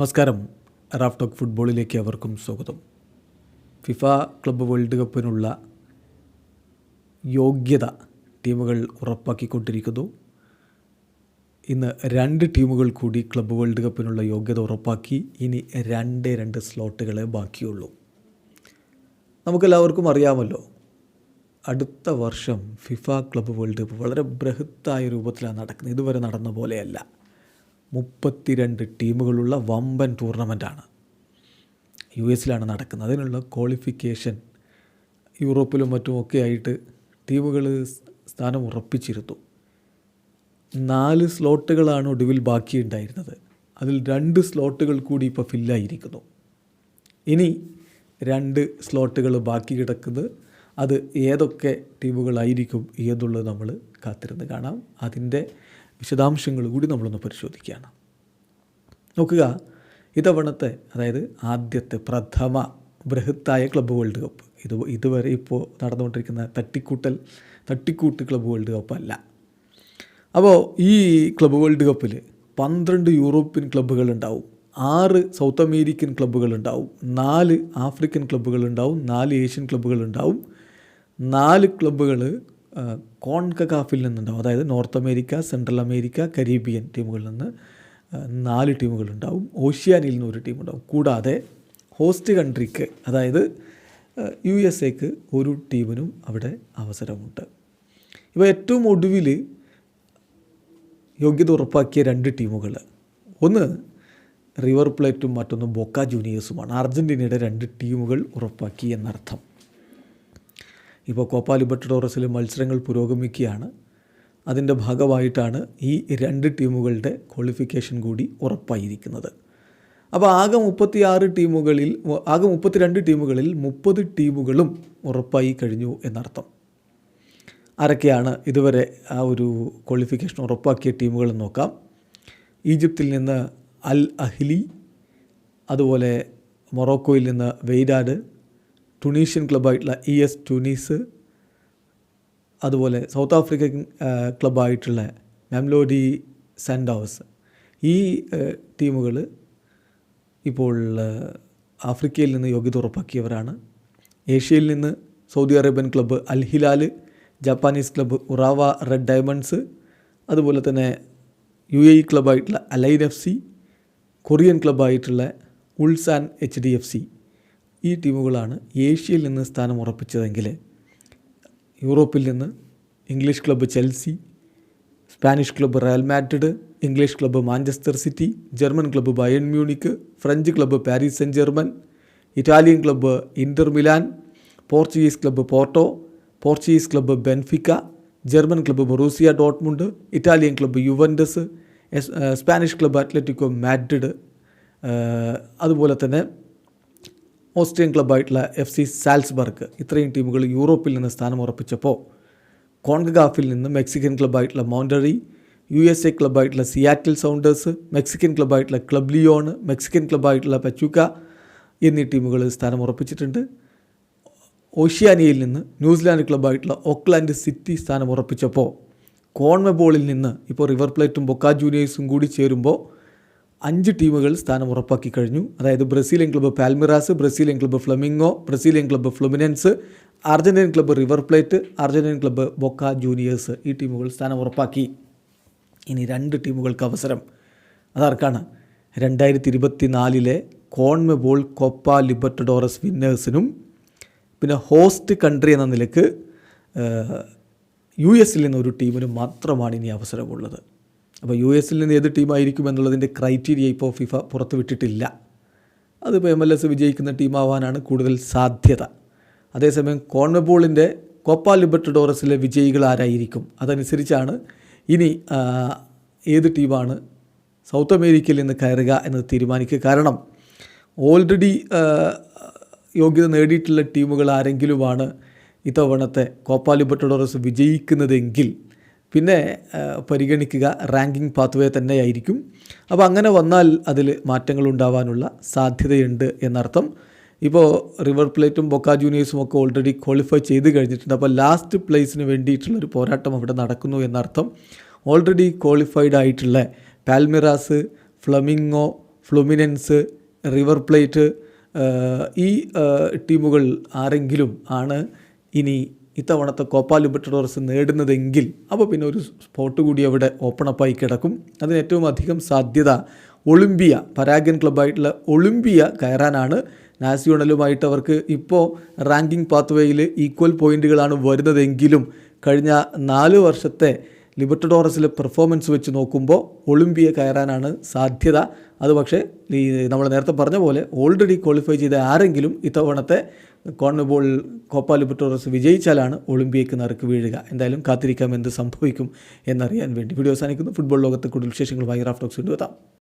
നമസ്കാരം. Raf talk ഫുട്ബോളിലേക്ക് അവർക്കും സ്വാഗതം. ഫിഫ ക്ലബ്ബ് വേൾഡ് കപ്പിനുള്ള യോഗ്യത ടീമുകൾ ഉറപ്പാക്കിക്കൊണ്ടിരിക്കുന്നു. ഇന്ന് രണ്ട് ടീമുകൾ കൂടി ക്ലബ്ബ് വേൾഡ് കപ്പിനുള്ള യോഗ്യത ഉറപ്പാക്കി. ഇനി രണ്ട് രണ്ട് സ്ലോട്ടുകളെ ബാക്കിയുള്ളൂ. നമുക്കെല്ലാവർക്കും അറിയാമല്ലോ അടുത്ത വർഷം ഫിഫ ക്ലബ്ബ് വേൾഡ് കപ്പ് വളരെ ബൃഹത്തായ രൂപത്തിലാണ് നടക്കുന്നത്. ഇതുവരെ നടന്ന പോലെയല്ല. മുപ്പത്തിരണ്ട് ടീമുകളുള്ള വമ്പൻ ടൂർണമെന്റാണ് യു എസിലാണ് നടക്കുന്നത്. അതിനുള്ള ക്വാളിഫിക്കേഷൻ യൂറോപ്പിലും മറ്റുമൊക്കെ ആയിട്ട് ടീമുകൾ സ്ഥാനം ഉറപ്പിച്ചിരുന്നു. നാല് സ്ലോട്ടുകളാണ് ഒടുവിൽ ബാക്കിയുണ്ടായിരുന്നത്. അതിൽ രണ്ട് സ്ലോട്ടുകൾ കൂടി ഇപ്പോൾ ഫില്ലായിരിക്കുന്നു. ഇനി രണ്ട് സ്ലോട്ടുകൾ ബാക്കി കിടക്കുന്നത് അത് ഏതൊക്കെ ടീമുകളായിരിക്കും എന്നുള്ളത് നമ്മൾ കാത്തിരുന്ന് കാണാം. അതിന്റെ വിശദാംശങ്ങൾ കൂടി നമ്മളൊന്ന് പരിശോധിക്കുകയാണ്. നോക്കുക ഇതവണത്തെ അതായത് ആദ്യത്തെ പ്രഥമ ബൃഹത്തായ ക്ലബ് വേൾഡ് കപ്പ്. ഇത് ഇതുവരെ ഇപ്പോൾ നടന്നുകൊണ്ടിരിക്കുന്ന തട്ടിക്കൂട്ടൽ തട്ടിക്കൂട്ട് ക്ലബ് വേൾഡ് കപ്പ് അല്ല. അപ്പോൾ ഈ ക്ലബ് വേൾഡ് കപ്പിൽ പന്ത്രണ്ട് യൂറോപ്യൻ ക്ലബ്ബുകൾ ഉണ്ടാവും. ആറ് സൗത്ത് അമേരിക്കൻ ക്ലബ്ബുകൾ ഉണ്ടാവും. നാല് ആഫ്രിക്കൻ ക്ലബ്ബുകൾ ഉണ്ടാവും. നാല് ഏഷ്യൻ ക്ലബ്ബുകൾ ഉണ്ടാവും. നാല് ക്ലബ്ബുകൾ കോൺകകാഫിൽ നിന്നുണ്ടാവും അതായത് North America Central America Caribbean ടീമുകളിൽ നിന്ന് നാല് ടീമുകളുണ്ടാവും. ഓഷ്യാനിൽ നിന്ന് ഒരു ടീമുണ്ടാവും. കൂടാതെ ഹോസ്റ്റ് കൺട്രിക്ക് അതായത് യു എസ് എക്ക് ഒരു ടീമിനും അവിടെ അവസരമുണ്ട്. ഇവ ഏറ്റവും ഒടുവിൽ യോഗ്യത ഉറപ്പാക്കിയ രണ്ട് ടീമുകൾ. ഒന്ന് റിവർ പ്ലേറ്റും മറ്റൊന്ന് ബൊക്ക ജൂനിയേഴ്സുമാണ്. അർജന്റീനയുടെ രണ്ട് ടീമുകൾ ഉറപ്പാക്കി എന്നർത്ഥം. ഇപ്പോൾ കോപ്പ ലിബർട്ടഡോറസിലെ മത്സരങ്ങൾ പുരോഗമിക്കുകയാണ്. അതിന്റെ ഭാഗമായിട്ടാണ് ഈ രണ്ട് ടീമുകളുടെ ക്വാളിഫിക്കേഷൻ കൂടി ഉറപ്പായിരിക്കുന്നത്. അപ്പോൾ ആകെ മുപ്പത്തിയാറ് ടീമുകളിൽ ആകെ മുപ്പത്തിരണ്ട് ടീമുകളിൽ മുപ്പത് ടീമുകളും ഉറപ്പായി കഴിഞ്ഞു എന്നർത്ഥം. ആരൊക്കെയാണ് ഇതുവരെ ആ ഒരു ക്വാളിഫിക്കേഷൻ ഉറപ്പാക്കിയ ടീമുകൾ നോക്കാം. ഈജിപ്തിൽ നിന്ന് അൽ അഹ്ലി അതുപോലെ മൊറോക്കോയിൽ നിന്ന് വെയ്ഡാഡ് ടുണീഷ്യൻ ക്ലബ്ബായിട്ടുള്ള ഇ എസ് ടുനീസ് അതുപോലെ സൗത്ത് ആഫ്രിക്കൻ ക്ലബ്ബായിട്ടുള്ള മെംലോഡി സെൻഡോസ് ഈ ടീമുകൾ ഇപ്പോൾ ആഫ്രിക്കയിൽ നിന്ന് യോഗ്യത ഉറപ്പാക്കിയവരാണ്. ഏഷ്യയിൽ നിന്ന് Saudi Arabian club Al Hilal Japanese club Urawa Red Diamonds അതുപോലെ തന്നെ U A ക്ലബ്ബായിട്ടുള്ള Al Ain F C Korean ക്ലബ്ബായിട്ടുള്ള Ulsan H D F C ഈ ടീമുകളാണ് ഏഷ്യയിൽ നിന്ന് സ്ഥാനം ഉറപ്പിച്ചതെങ്കിൽ യൂറോപ്പിൽ നിന്ന് English club Chelsea Spanish club Real Madrid English club Manchester City German club Bayern Munich French club Paris Saint Germain Italian club Inter Milan Portuguese club Porto Portuguese club Benfica German club Borussia Dortmund Italian club Juventus Spanish club Atletico Madrid അതുപോലെ തന്നെ Austrian ക്ലബ്ബായിട്ടുള്ള F C Salzburg ഇത്രയും ടീമുകൾ യൂറോപ്പിൽ നിന്ന് സ്ഥാനം ഉറപ്പിച്ചപ്പോൾ കോൺഗാഫിൽ നിന്ന് മെക്സിക്കൻ ക്ലബ്ബായിട്ടുള്ള മൗണ്ടറി യു എസ് എ ക്ലബ്ബായിട്ടുള്ള സിയാറ്റിൽ സൗണ്ടേഴ്സ് മെക്സിക്കൻ ക്ലബ്ബായിട്ടുള്ള ക്ലബ് ലിയോൺ മെക്സിക്കൻ ക്ലബ്ബായിട്ടുള്ള പച്ചുക്ക എന്നീ ടീമുകൾ സ്ഥാനം ഉറപ്പിച്ചിട്ടുണ്ട്. ഓഷ്യാനിയയിൽ നിന്ന് ന്യൂസിലാൻഡ് ക്ലബ്ബായിട്ടുള്ള ഓക്ലാൻഡ് സിറ്റി സ്ഥാനം ഉറപ്പിച്ചപ്പോൾ കോൺമെബോളിൽ നിന്ന് ഇപ്പോൾ റിവർ പ്ലേറ്റും ബൊക്ക ജൂനിയേഴ്സും കൂടി ചേരുമ്പോൾ അഞ്ച് ടീമുകൾ സ്ഥാനം ഉറപ്പാക്കി കഴിഞ്ഞു. അതായത് Brazilian club Palmeiras Brazilian club Flamengo Brazilian club Fluminense Argentine club River Plate Argentine club Boca Juniors ഈ ടീമുകൾ സ്ഥാനം ഉറപ്പാക്കി. ഇനി രണ്ട് ടീമുകൾക്ക് അവസരം. അതാർക്കാണ്? രണ്ടായിരത്തി ഇരുപത്തി നാലിലെ കോൺമെബോൾ കൊപ്പ ലിബർട്ടഡോറസ് വിന്നേഴ്സിനും പിന്നെ ഹോസ്റ്റ് കൺട്രി എന്ന നിലയ്ക്ക് യു എസിൽ നിന്ന് ഒരു ടീമിന് മാത്രമാണ് ഇനി അവസരമുള്ളത്. അപ്പോൾ യു എസിൽ നിന്ന് ഏത് ടീമായിരിക്കും എന്നുള്ളതിന്റെ ക്രൈറ്റീരിയ ഇപ്പോൾ ഫിഫ പുറത്തുവിട്ടിട്ടില്ല. അതിപ്പോൾ എം എൽ എസ് വിജയിക്കുന്ന ടീമാവാനാണ് കൂടുതൽ സാധ്യത. അതേസമയം കോൺമെബോളിന്റെ കോപ്പ ലിബർട്ടഡോറസിലെ വിജയികൾ ആരായിരിക്കും? അതനുസരിച്ചാണ് ഇനി ഏത് ടീമാണ് സൗത്ത് അമേരിക്കയിൽ നിന്ന് കയറുക എന്നത് തീരുമാനിക്കുക. കാരണം ഓൾറെഡി യോഗ്യത നേടിയിട്ടുള്ള ടീമുകൾ ആരെങ്കിലുമാണ് ഇത്തവണത്തെ കോപ്പ ലിബർട്ടഡോറസ് വിജയിക്കുന്നതെങ്കിൽ പിന്നെ പരിഗണിക്കുക റാങ്കിങ് പാത്വേ തന്നെയായിരിക്കും. അപ്പോൾ അങ്ങനെ വന്നാൽ അതിൽ മാറ്റങ്ങൾ ഉണ്ടാവാനുള്ള സാധ്യതയുണ്ട് എന്നർത്ഥം. ഇപ്പോൾ റിവർ പ്ലേറ്റും ബൊക്ക ജൂനിയേഴ്സും ഒക്കെ ഓൾറെഡി ക്വാളിഫൈ ചെയ്ത് കഴിഞ്ഞിട്ടുണ്ട്. അപ്പോൾ ലാസ്റ്റ് പ്ലേസിന് വേണ്ടിയിട്ടുള്ളൊരു പോരാട്ടം അവിടെ നടക്കുന്നു എന്നർത്ഥം. ഓൾറെഡി ക്വാളിഫൈഡ് ആയിട്ടുള്ള Palmeiras Flamengo Fluminense River Plate ഈ ടീമുകൾ ആരെങ്കിലും ആണ് ഇനി ഇത്തവണത്തെ കോപ്പ ലിബർട്ടഡോറസ് നേടുന്നതെങ്കിൽ അപ്പോൾ പിന്നെ ഒരു സ്പോട്ട് കൂടി അവിടെ ഓപ്പൺ അപ്പായി കിടക്കും. അതിന് ഏറ്റവും അധികം സാധ്യത ഒളിമ്പിയ പരാഗ്യൻ ക്ലബ്ബായിട്ടുള്ള ഒളിമ്പിയ കയറാനാണ്. നാസിയോണലുമായിട്ട് അവർക്ക് ഇപ്പോൾ റാങ്കിങ് പാത്വേയിൽ ഈക്വൽ പോയിന്റുകളാണ് വരുന്നതെങ്കിലും കഴിഞ്ഞ നാല് വർഷത്തെ ലിബർട്ടഡോറസിലെ പെർഫോമൻസ് വെച്ച് നോക്കുമ്പോൾ ഒളിമ്പിയ കയറാനാണ് സാധ്യത. അത് പക്ഷേ ഈ നമ്മൾ നേരത്തെ പറഞ്ഞ പോലെ ഓൾറെഡി ക്വാളിഫൈ ചെയ്ത ആരെങ്കിലും ഇത്തവണത്തെ കോൺബോൾ കോപ്പ ലിബർട്ടോറസ് വിജയിച്ചാലാണ് ഒളിമ്പിയക്ക് നറുക്ക് വീഴുക. എന്തായാലും കാത്തിരിക്കാം എന്ത് സംഭവിക്കും എന്നറിയാൻ വേണ്ടി. വീഡിയോ അവസാനിക്കുന്നു. ഫുട്ബോൾ ലോകത്തെ കൂടുതൽ വിശേഷങ്ങളുമായി റാഫ്റ്റോക്സ് കൊണ്ടുവെത്താം